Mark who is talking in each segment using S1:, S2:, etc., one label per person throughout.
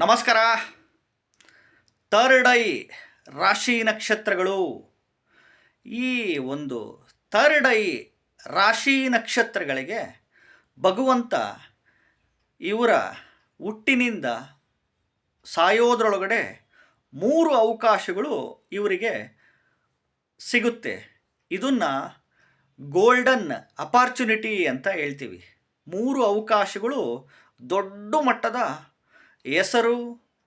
S1: ನಮಸ್ಕಾರ. Third I ರಾಶಿ ನಕ್ಷತ್ರಗಳು. ಈ ಒಂದು ಥರ್ಡ್ ಐ ರಾಶಿ ನಕ್ಷತ್ರಗಳಿಗೆ ಭಗವಂತ ಇವರ ಹುಟ್ಟಿನಿಂದ ಸಾಯೋದ್ರೊಳಗಡೆ ಮೂರು ಅವಕಾಶಗಳು ಇವರಿಗೆ ಸಿಗುತ್ತೆ. ಇದನ್ನು ಗೋಲ್ಡನ್ ಅಪಾರ್ಚುನಿಟಿ ಅಂತ ಹೇಳ್ತೀವಿ. ಮೂರು ಅವಕಾಶಗಳು ದೊಡ್ಡ ಮಟ್ಟದ ಹೆಸರು,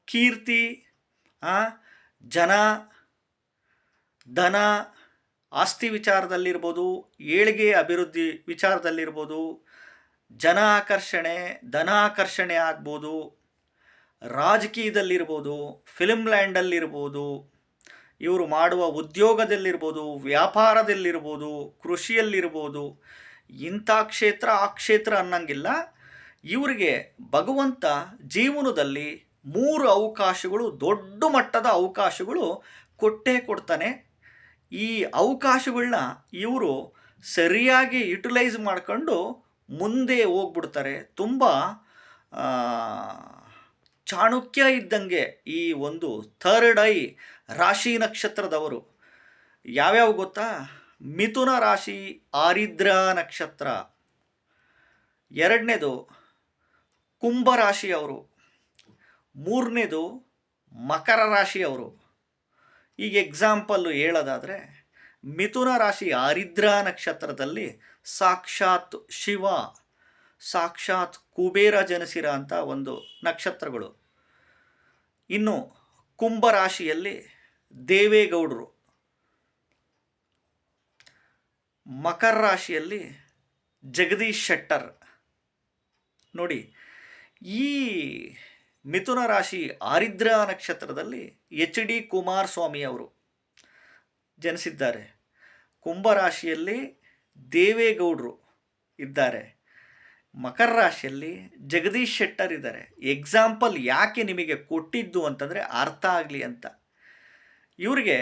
S1: ಕೀರ್ತಿ ಜನ, ಧನ, ಆಸ್ತಿ ವಿಚಾರದಲ್ಲಿರ್ಬೋದು, ಏಳಿಗೆ ಅಭಿವೃದ್ಧಿ ವಿಚಾರದಲ್ಲಿರ್ಬೋದು, ಜನ ಆಕರ್ಷಣೆ, ಧನ ಆಕರ್ಷಣೆ ಆಗ್ಬೋದು, ರಾಜಕೀಯದಲ್ಲಿರ್ಬೋದು ಫಿಲ್ಮ್ ಲ್ಯಾಂಡಲ್ಲಿರ್ಬೋದು ಇವರು ಮಾಡುವ ಉದ್ಯೋಗದಲ್ಲಿರ್ಬೋದು, ವ್ಯಾಪಾರದಲ್ಲಿರ್ಬೋದು, ಕೃಷಿಯಲ್ಲಿರ್ಬೋದು, ಇಂಥ ಕ್ಷೇತ್ರ ಆ ಕ್ಷೇತ್ರ ಅನ್ನಂಗಿಲ್ಲ. ಇವರಿಗೆ ಭಗವಂತ ಜೀವನದಲ್ಲಿ ಮೂರು ಅವಕಾಶಗಳು, ದೊಡ್ಡ ಮಟ್ಟದ ಅವಕಾಶಗಳು ಕೊಟ್ಟೇ ಕೊಡ್ತಾನೆ. ಈ ಅವಕಾಶಗಳನ್ನ ಇವರು ಸರಿಯಾಗಿ ಯುಟಿಲೈಸ್ ಮಾಡಿಕೊಂಡು ಮುಂದೆ ಹೋಗ್ಬಿಡ್ತಾರೆ. ತುಂಬ ಚಾಣಕ್ಯ ಇದ್ದಂಗೆ ಈ ಒಂದು ಥರ್ಡ್ ಐ ರಾಶಿ ನಕ್ಷತ್ರದವರು. ಯಾವ್ಯಾವ ಗೊತ್ತಾ? ಮಿಥುನ ರಾಶಿ, ಆರಿದ್ರ ನಕ್ಷತ್ರ. ಎರಡನೇದು ಕುಂಭ ರಾಶಿಯವರು. ಮೂರನೇದು ಮಕರ ರಾಶಿಯವರು. ಈಗ ಎಕ್ಸಾಂಪಲ್ಲು ಹೇಳೋದಾದರೆ, ಮಿಥುನ ರಾಶಿ ಆರಿದ್ರ ನಕ್ಷತ್ರದಲ್ಲಿ ಸಾಕ್ಷಾತ್ ಶಿವ, ಸಾಕ್ಷಾತ್ ಕುಬೇರ ಜನಿಸಿರ ಅಂತ ಒಂದು ನಕ್ಷತ್ರಗಳು. ಇನ್ನು ಕುಂಭ ರಾಶಿಯಲ್ಲಿ ದೇವೇಗೌಡರು. ಮಕರ ರಾಶಿಯಲ್ಲಿ ಜಗದೀಶ್ ಶೆಟ್ಟರ್. ನೋಡಿ ಈ ಮಿಥುನ ರಾಶಿ ಆರಿದ್ರ ನಕ್ಷತ್ರದಲ್ಲಿ ಎಚ್ ಡಿ ಕುಮಾರಸ್ವಾಮಿ ಅವರು ಜನಿಸಿದ್ದಾರೆ. ಕುಂಭ ರಾಶಿಯಲ್ಲಿ ದೇವೇಗೌಡರು ಇದ್ದಾರೆ. ಮಕರ ರಾಶಿಯಲ್ಲಿ ಜಗದೀಶ್ ಶೆಟ್ಟರ್ ಇದ್ದಾರೆ. ಎಕ್ಸಾಂಪಲ್ ಯಾಕೆ ನಿಮಗೆ ಕೊಟ್ಟಿದ್ದು ಅಂತಂದರೆ ಅರ್ಥ ಆಗಲಿ ಅಂತ. ಇವರಿಗೆ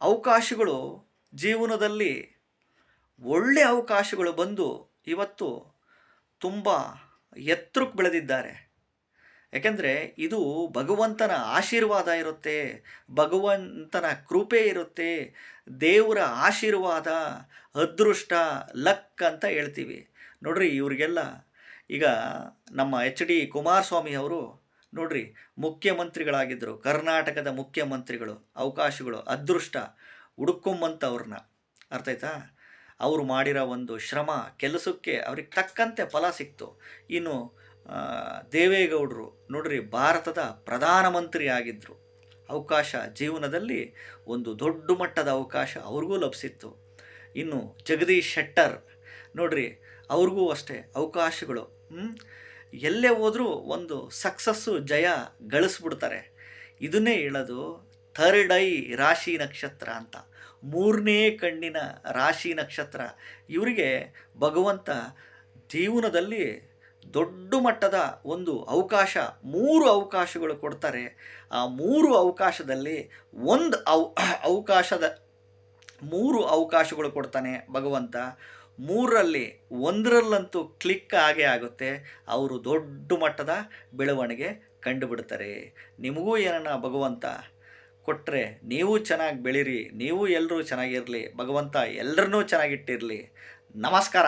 S1: ಅವಕಾಶಗಳು ಜೀವನದಲ್ಲಿ ಒಳ್ಳೆಯ ಅವಕಾಶಗಳು ಬಂದು ಇವತ್ತು ತುಂಬ ಎತ್ತರಕ್ಕೆ ಬೆಳೆದಿದ್ದಾರೆ. ಯಾಕೆಂದರೆ ಇದು ಭಗವಂತನ ಆಶೀರ್ವಾದ ಇರುತ್ತೆ, ಭಗವಂತನ ಕೃಪೆ ಇರುತ್ತೆ, ದೇವರ ಆಶೀರ್ವಾದ, ಅದೃಷ್ಟ, ಲಕ್ ಅಂತ ಹೇಳ್ತೀವಿ. ನೋಡ್ರಿ ಇವರಿಗೆಲ್ಲ, ಈಗ ನಮ್ಮ ಎಚ್ ಡಿ ಕುಮಾರಸ್ವಾಮಿ ಅವರು, ನೋಡ್ರಿ ಮುಖ್ಯಮಂತ್ರಿಗಳಾಗಿದ್ದರು, ಕರ್ನಾಟಕದ ಮುಖ್ಯಮಂತ್ರಿಗಳು, ಅವಕಾಶಗಳು, ಅದೃಷ್ಟ ಹುಡುಕೊಂಬಂತ ಅರ್ಥ ಆಯ್ತಾ? ಅವರು ಮಾಡಿರೋ ಒಂದು ಶ್ರಮ, ಕೆಲಸಕ್ಕೆ ಅವ್ರಿಗೆ ತಕ್ಕಂತೆ ಫಲ ಸಿಕ್ತು. ಇನ್ನು ದೇವೇಗೌಡರು ನೋಡ್ರಿ ಭಾರತದ ಪ್ರಧಾನಮಂತ್ರಿ ಆಗಿದ್ದರು ಅವಕಾಶ ಜೀವನದಲ್ಲಿ ಒಂದು ದೊಡ್ಡ ಮಟ್ಟದ ಅವಕಾಶ ಅವ್ರಿಗೂ ಲಭಿಸಿತ್ತು. ಇನ್ನು, ಜಗದೀಶ್ ಶೆಟ್ಟರ್ ನೋಡ್ರಿ ಅವ್ರಿಗೂ ಅಷ್ಟೇ ಅವಕಾಶಗಳು? ಎಲ್ಲೇ ಹೋದರೂ ಒಂದು ಸಕ್ಸಸ್ಸು ಜಯ ಗಳಿಸ್ಬಿಡ್ತಾರೆ. ಇದನ್ನೇ ಹೇಳೋದು ಥರ್ಡ್ ಐ ರಾಶಿ ನಕ್ಷತ್ರ ಅಂತ. ಮೂರನೇ ಕಣ್ಣಿನ ರಾಶಿ ನಕ್ಷತ್ರ. ಇವರಿಗೆ ಭಗವಂತ ಜೀವನದಲ್ಲಿ ದೊಡ್ಡ ಮಟ್ಟದ ಒಂದು ಅವಕಾಶ, ಮೂರು ಅವಕಾಶಗಳು ಕೊಡ್ತಾರೆ. ಆ ಮೂರು ಅವಕಾಶದಲ್ಲಿ ಒಂದು ಅವ, ಅವಕಾಶದ ಮೂರು ಅವಕಾಶಗಳು ಕೊಡ್ತಾನೆ ಭಗವಂತ. ಮೂರರಲ್ಲಿ ಒಂದರಲ್ಲಂತೂ ಕ್ಲಿಕ್ ಆಗೇ ಆಗುತ್ತೆ. ಅವರು ದೊಡ್ಡ ಮಟ್ಟದ ಬೆಳವಣಿಗೆ ಕಂಡುಬಿಡ್ತಾರೆ. ನಿಮಗೂ ಏನನ್ನ ಭಗವಂತ ಕೊಟ್ಟರೆ ನೀವು ಚೆನ್ನಾಗಿ ಬೆಳೀರಿ ನೀವು ಎಲ್ಲರೂ ಚೆನ್ನಾಗಿರಲಿ ಭಗವಂತ ಎಲ್ಲರನ್ನೂ ಚೆನ್ನಾಗಿಟ್ಟಿರಲಿ ನಮಸ್ಕಾರ.